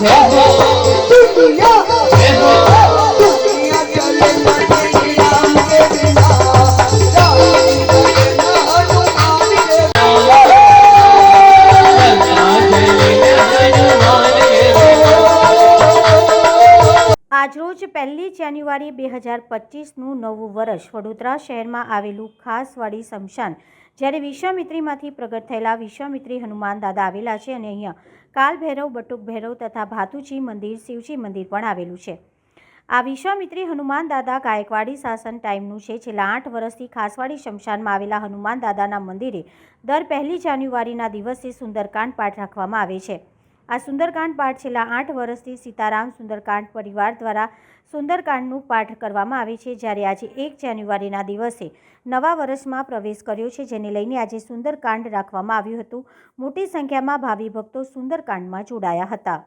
આજરોજ પહેલી જાન્યુઆરી બે હજાર પચીસનું નવું વર્ષ વડોદરા શહેરમાં આવેલું ખાસવાડી શમશાન જ્યારે વિશ્વામિત્રીમાંથી પ્રગટ થયેલા વિશ્વામિત્રી હનુમાન દાદા આવેલા છે અને અહીંયા કાલ ભૈરવ બટુક ભૈરવ તથા ભાતુજી મંદિર, શિવજી મંદિર પણ આવેલું છે. આ વિશ્વામિત્રી હનુમાન દાદા ગાયકવાડી શાસન ટાઈમનું છે. છેલ્લા આઠ વર્ષથી ખાસવાડી શમશાનમાં આવેલા હનુમાન દાદાના મંદિરે દર પહેલી જાન્યુઆરીના દિવસે સુંદરકાંડ પાઠ રાખવામાં આવે છે. આ સુંદરકાંડ પાઠ છેલ્લા આઠ વર્ષથી સીતારામ સુંદરકાંડ પરિવાર દ્વારા સુંદરકાંડનું પાઠ કરવામાં આવે છે જ્યારે આજે એક જાન્યુઆરીના દિવસે નવા વર્ષમાં પ્રવેશ કર્યો છે જેને લઈને આજે સુંદરકાંડ રાખવામાં આવ્યું હતું મોટી સંખ્યામાં ભાવિ ભક્તો સુંદરકાંડમાં જોડાયા હતા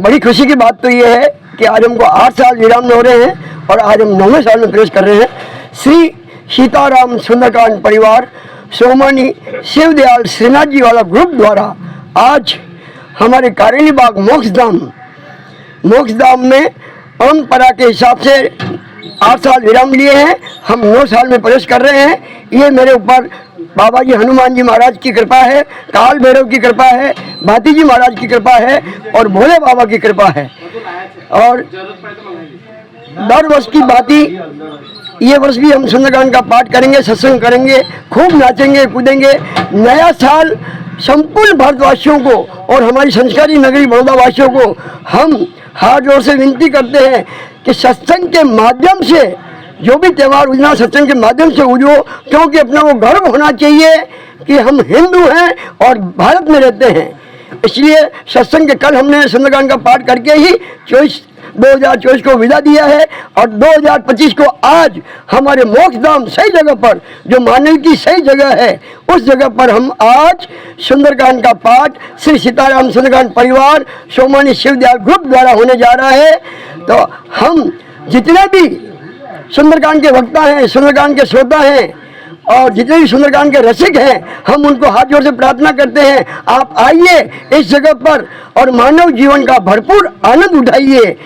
बड़ी खुशी की बात तो ये है कि आज हमको आठ साल विराम में हो रहे हैं और आज हम नौवें साल में प्रवेश कर रहे हैं। श्री सीताराम सुंदरकांड परिवार, सोमानी शिवदयाल श्रीनाथ जी वाला ग्रुप द्वारा आज हमारे कारेली बाग मोक्ष धाम मोक्ष धाम में परंपरा के हिसाब से आठ साल विराम लिए हैं। हम नौ साल में प्रवेश कर रहे हैं। ये मेरे ऊपर बाबा जी, हनुमान जी महाराज की कृपा है, काल भैरव की कृपा है, भाती जी महाराज की कृपा है और भोले बाबा की कृपा है। और दर वर्ष की भांति, ये वर्ष भी हम सुंदरकांड का पाठ करेंगे, सत्संग करेंगे, खूब नाचेंगे, कूदेंगे। नया साल संपूर्ण भारतवासियों को और हमारी संस्कारी नगरी बड़ौदा वासियों को हम हाथ ज़ोर से विनती करते हैं कि सत्संग के माध्यम से जो भी त्यौहार उजना सत्संग के माध्यम से उजो क्योंकि अपना को गर्व होना चाहिए कि हम हिंदू हैं और भारत में रहते हैं। इसलिए सत्संग के कल हमने सुंदरकांड का पाठ करके ही चौबीस 2024 को विदा दिया है और 2025 को आज हमारे मोक्ष धाम सही जगह पर, जो मानव की सही जगह है, उस जगह पर हम आज सुंदरकांड का पाठ श्री सीताराम सुंदरकांड परिवार, सोमानी शिवदयाल ग्रुप द्वारा होने जा रहा है। तो हम जितने भी सुंदरकांड के वक्ता हैं, सुंदरकांड के श्रोता हैं, और जितने भी सुंदरकांड के रसिक हैं, हम उनको हाथ जोड़ से प्रार्थना करते हैं, आप आइए इस जगह पर और मानव जीवन का भरपूर आनंद उठाइए।